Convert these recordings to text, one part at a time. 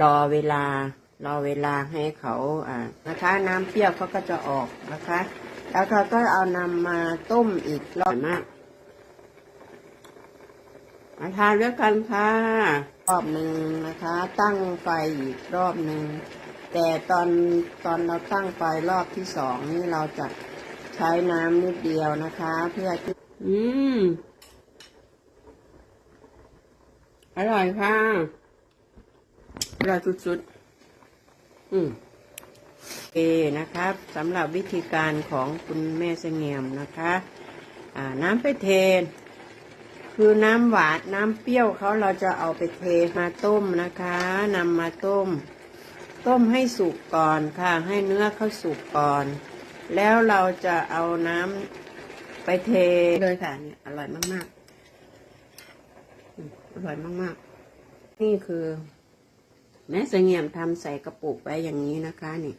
รอเวลารอเวลาให้เขาอ่านะคะน้ำเปรี้ยวเขาก็จะออกนะคะ แล้วเขาก็เอานำมาต้มอีกรอบมากมาทานด้วยกันค่ะ รอบหนึ่งนะคะ ตั้งไฟอีกรอบหนึ่งแต่ตอนตอนเราตั้งไฟรอบที่สองนี่เราจะใช้น้ำนิดเดียวนะคะ เพื่อที่อืม อร่อยค่ะ ร่อยสุดๆ อืมโอเคนะครับสำหรับวิธีการของคุณแม่เสงี่ยมนะคะอ่าน้ำไปเทคือน้ำหวานน้ำเปรี้ยวเขาเราจะเอาไปเทมาต้มนะคะนำมาต้ม ต้มให้สุกก่อนค่ะ ให้เนื้อเขาสุกก่อน แล้วเราจะเอาน้ำไปเทเลยค่ะเนี่ยอร่อยมากๆอืมอร่อยมากๆ นี่คือ แม่เสงี่ยมทำใส่กระปุกไว้อย่างนี้นะคะนี่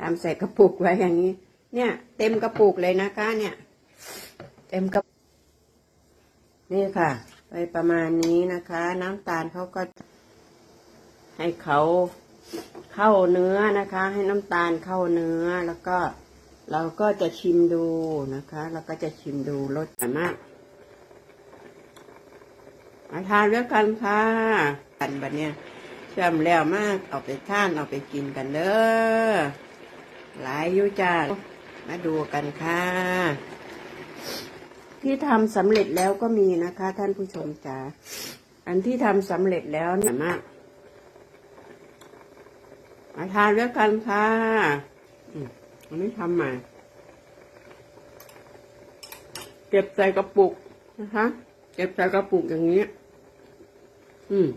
ทำใส่กระปุกไว้อย่างนี้ เนี่ย เต็มกระปุกเลยนะคะ เนี่ย เต็มกระนี่ค่ะ ไปประมาณนี้นะคะ น้ำตาลเขาก็ ให้เขาเข้าเนื้อนะคะ ให้น้ำตาลเข้าเนื้อแล้วก็เราก็จะชิมดูนะคะเราก็จะชิมดูรสมากมาทานด้วยกันค่ะกันบัดเนี้ย เชื่อมแล้วมากเอาไปท่านเอาไปกินกันเด้อหลายยุจ้ามาดูกันค่ะ ที่ทำสำเร็จแล้วก็มีนะคะ ท่านผู้ชมจ๋าอันที่ทำสำเร็จแล้วเนี่ยมากมาทานด้วยกันค่ะอันนี้ทำใหม่เก็บใส่กระปุกนะคะ เก็บใส่กระปุกอย่างนี้ อืม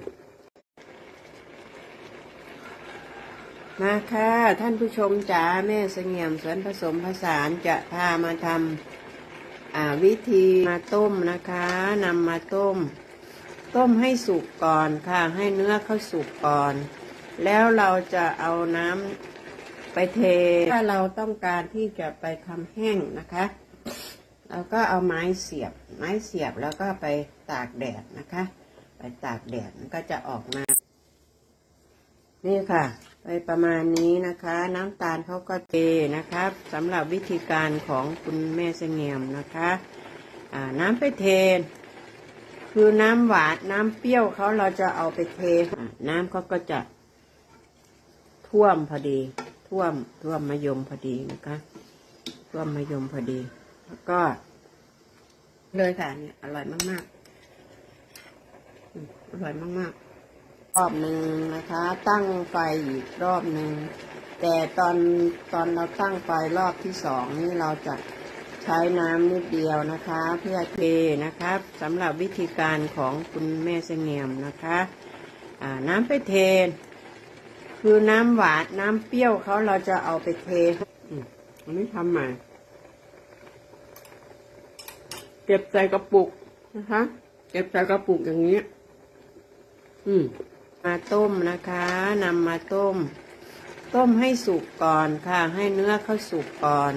มาค่ะท่านผู้ชมจ๋าแม่เสงี่ยมสวนผสมผสานจะพามาทำวิธีมาต้มนะคะนำมาต้ม ต้มให้สุกก่อนค่ะ ให้เนื้อเขาสุกก่อน แล้วเราจะเอาน้ำไปเท ถ้าเราต้องการที่จะไปทำแห้งนะคะเราก็เอาไม้เสียบ ไม้เสียบแล้วก็ไปตากแดดนะคะ ไปตากแดดมันก็จะออกมา นี่ค่ะ ปประมาณนี้นะคะ น้ำตาลเขาก็เทนะครับสำหรับวิธีการของคุณแม่เสงี่ยมนะคะน้ำไปเท คือน้ำหวานน้ำเปรี้ยวเขาเราจะเอาไปเท น้ำเขาก็จะท่วมพอดี ท่วมท่วมมะยมพอดีนะคะท่วมมะยมพอดี แล้วก็ เลยค่ะเนี่ยอร่อยมากๆอร่อยมากๆ รอบหนึ่งนะคะ ตั้งไฟอีกรอบหนึ่งแต่ตอนตอนเราตั้งไฟรอบที่สองนี่เราจะใช้น้ำนิดเดียวนะคะ เพื่อเทนะครับสำหรับวิธีการของคุณแม่เสงี่ยมนะคะน้ำไปเท คือน้ำหวานน้ำเปรี้ยวเขาเราจะเอาไปเทอันนี้ทำใหม่เก็บใส่กระปุกนะคะ เก็บใส่กระปุกอย่างนี้ อืม มาต้มนะคะนำมาต้ม ต้มให้สุกก่อนค่ะ ให้เนื้อเขาสุกก่อน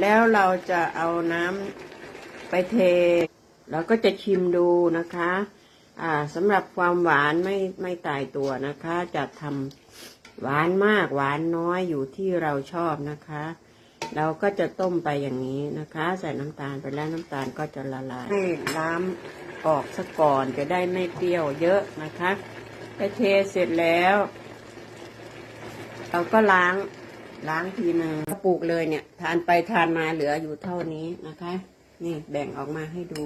แล้วเราจะเอาน้ำไปเท เราก็จะชิมดูนะคะ อ่าสำหรับความหวานไม่ไม่ตายตัวนะคะ จะทำหวานมากหวานน้อยอยู่ที่เราชอบนะคะ เราก็จะต้มไปอย่างนี้นะคะ ใส่น้ำตาลไปแล้วน้ำตาลก็จะละลายให้น้ำออกซะก่อนจะได้ไม่เปรี้ยวเยอะนะคะ ไปเทเสร็จแล้ว เราก็ล้างล้างทีนึงปลูกเลยเนี่ย ทานไปทานมาเหลืออยู่เท่านี้นะคะ นี่แบ่งออกมาให้ดู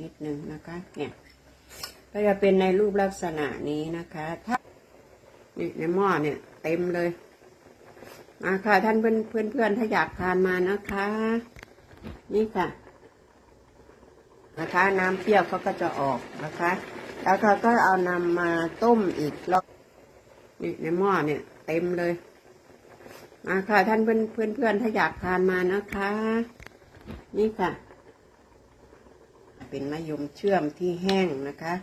นิดนึงนะคะ เนี่ย ก็จะเป็นในรูปลักษณะนี้นะคะ ถ้านี่ในหม้อเนี่ย เต็มเลยมาค่ะท่านเพื่อนเพื่อนเพื่อนถ้าอยากทานมานะคะ นี่ค่ะ นะคะ น้ำเปรี้ยวเขาก็จะออกนะคะ แล้วเขาก็เอานำมาต้มอีกรอบนี่ในหม้อเนี่ย เต็มเลยมาค่ะท่านเพื่อนเพื่อนเพื่อนถ้าอยากทานมานะคะ นี่ค่ะ เป็นมะยมเชื่อมที่แห้งนะคะ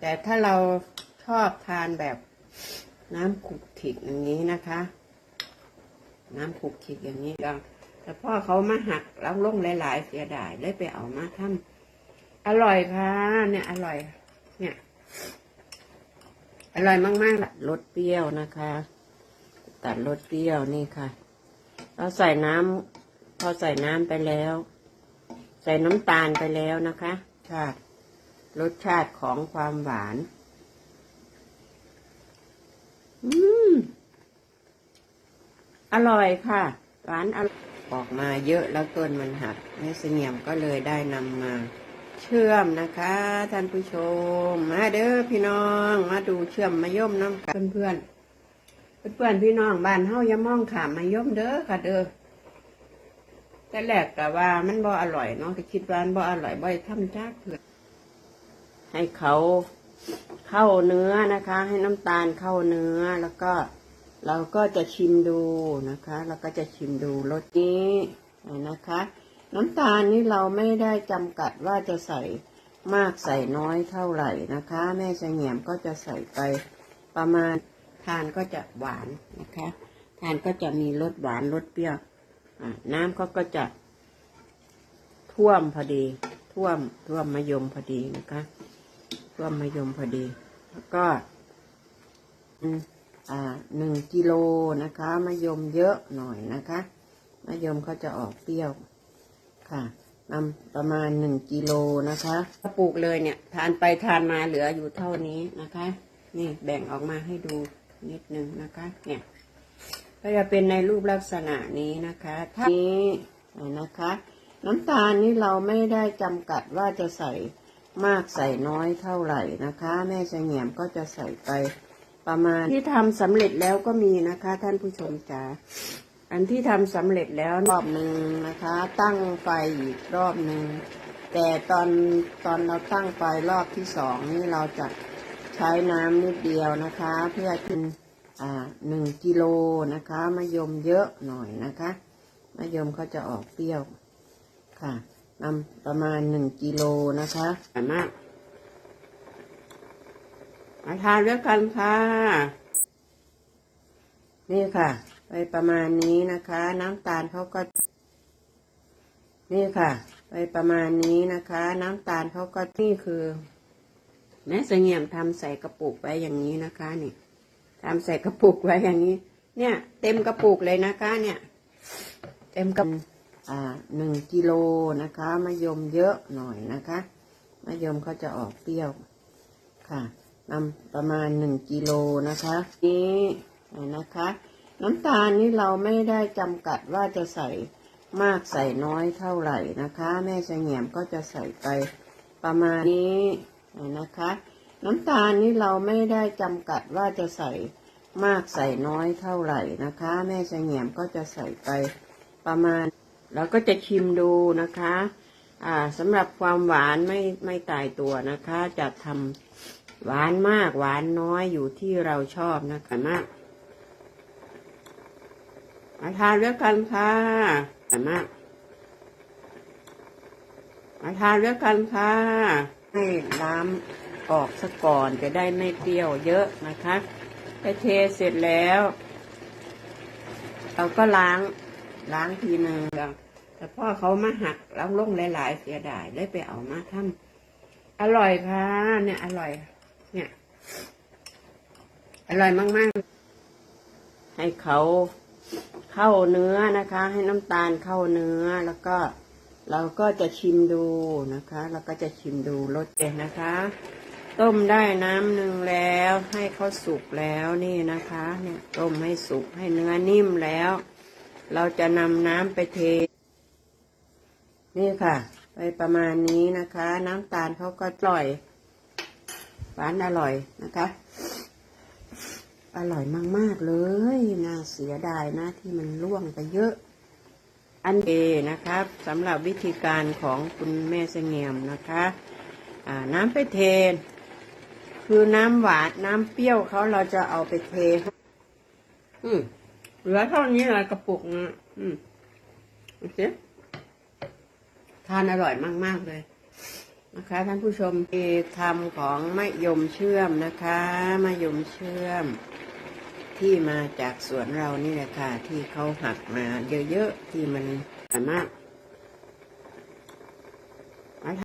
แต่ถ้าเราชอบทานแบบน้ำขุกขิกอย่างนี้นะคะ น้ำขุกขิกอย่างนี้ก็แต่พ่อเขามาหักแล้วลงหลาย ๆ เสียดายได้ไปเอามาทำอร่อยค่ะ เนี่ยอร่อย เนี่ย อร่อยมากๆล่ะรสเปรี้ยวนะคะ ตัดรสเปรี้ยวนี่ค่ะ เราใส่น้ำพอใส่น้ำไปแล้ว ใส่น้ำตาลไปแล้วนะคะชาติรสชาติของความหวาน อืม อร่อยค่ะ หวานอร่อยออกมาเยอะแล้วต้นมันหักแม่เสงี่ยมก็เลยได้นำมา เชื่อมนะคะ ท่านผู้ชม มาเด้อพี่น้อง มาดูเชื่อมมะย่มน้ำกันเพื่อนเพื่อนพี่น้องบ้านเฮาอย่ามองขามมะย่มเด้อค่ะเด้อแต่แรกก็ว่ามันบ่อร่อยเนาะก็คิดว่ามันบ่อร่อยบ่ได้ทำจ้าเพื่อนให้เขาเข้าเนื้อนะคะ ให้น้ำตาลเข้าเนื้อแล้วก็เราก็จะชิมดูนะคะเราก็จะชิมดูรสนี้นะคะ น้ำตาลนี่เราไม่ได้จำกัดว่าจะใส่มากใส่น้อยเท่าไหร่นะคะ แม่เสงี่ยมก็จะใส่ไปประมาณทานก็จะหวานนะคะ ทานก็จะมีรสหวานรสเปรี้ยวน้ำเขาก็จะท่วมพอดี ท่วมท่วมมะยมพอดีนะคะ ท่วมมะยมพอดี แล้วก็อ่าหนึ่งกิโลนะคะมะยมเยอะหน่อยนะคะมะยมเขาจะออกเปรี้ยว ค่ะนำประมาณหนึ่งกิโลนะคะถ้าปลูกเลยเนี่ย ทานไปทานมาเหลืออยู่เท่านี้นะคะ นี่แบ่งออกมาให้ดูนิดนึงนะคะ เนี่ย ก็จะเป็นในรูปลักษณะนี้นะคะถ้านี้นะคะ น้ำตาลนี่เราไม่ได้จำกัดว่าจะใส่มากใส่น้อยเท่าไหร่นะคะ แม่เสงี่ยมก็จะใส่ไปประมาณที่ทำสำเร็จแล้วก็มีนะคะ ท่านผู้ชมจ๋า อันที่ทำสำเร็จแล้วรอบหนึ่งนะคะ ตั้งไฟอีกรอบหนึ่งแต่ตอนตอนเราตั้งไฟรอบที่สองนี่เราจะใช้น้ำนิดเดียวนะคะ เพื่อกินอ่าหนึ่งกิโลนะคะมะยมเยอะหน่อยนะคะมะยมเขาจะออกเปรี้ยวค่ะนำประมาณหนึ่งกิโลนะคะสามารถมาทานด้วยกันค่ะ นี่ค่ะ ไปประมาณนี้นะคะ น้ำตาลเขาก็ นี่ค่ะ ไปประมาณนี้นะคะ น้ำตาลเขาก็นี่คือ แม่เสงี่ยมทำใส่กระปุกไว้อย่างนี้นะคะนี่ทำใส่กระปุกไว้อย่างนี้ เนี่ย เต็มกระปุกเลยนะคะ เนี่ย เต็มกระอ่าหนึ่งกิโลนะคะมะยมเยอะหน่อยนะคะมะยมเขาจะออกเปรี้ยวค่ะนำประมาณหนึ่งกิโลนะคะ นี้นะคะ น้ำตาลนี่เราไม่ได้จำกัดว่าจะใส่มากใส่น้อยเท่าไหร่นะคะ แม่เสงี่ยมก็จะใส่ไปประมาณนี้นะคะ น้ำตาลนี่เราไม่ได้จำกัดว่าจะใส่มากใส่น้อยเท่าไหร่นะคะ แม่เสงี่ยมก็จะใส่ไปประมาณเราก็จะชิมดูนะคะอ่าสำหรับความหวานไม่ไม่ตายตัวนะคะ จะทำหวานมากหวานน้อยอยู่ที่เราชอบนะคะมาก มาทานด้วยกันค่ะแต่มากมาทานด้วยกันค่ะ ให้น้ำออกซะก่อนจะได้ไม่เปรี้ยวเยอะนะคะไปเทเสร็จแล้ว เราก็ล้างล้างทีนึ่งแต่พ่อเขามาหักล้างลงหลาย ๆ เสียดายเลยไปเอามาทำอร่อยค่ะ เนี่ยอร่อย เนี่ย อร่อยมาก ๆ ให้เขา เข้าเนื้อนะคะ ให้น้ำตาลเข้าเนื้อแล้วก็เราก็จะชิมดูนะคะ เราก็จะชิมดูรสเองนะคะ ต้มได้น้ำหนึ่งแล้ว ให้เขาสุกแล้วนี่นะคะ เนี่ยต้มให้สุกให้เนื้อนิ่มแล้ว เราจะนำน้ำไปเท นี่ค่ะ ไปประมาณนี้นะคะ น้ำตาลเขาก็ปล่อยหวานอร่อยนะคะ อร่อยมาก ๆ เลยน่าเสียดายนะที่มันล่วงไปเยอะ อันเอนะครับสำหรับวิธีการของคุณแม่เสงี่ยมนะคะน้ำไปเทคือน้ำหวานน้ำเปรี้ยวเขาเราจะเอาไปเท อืมเหลือเท่านี้เลยกระปุกนะอืมโอเคทานอร่อยมาก ๆ เลยนะคะท่านผู้ชมที่ทำของมะยมเชื่อมนะคะมะยมเชื่อม ที่มาจากสวนเรานี่แหละค่ะที่เขาหักมาเยอะๆที่มันสามารถ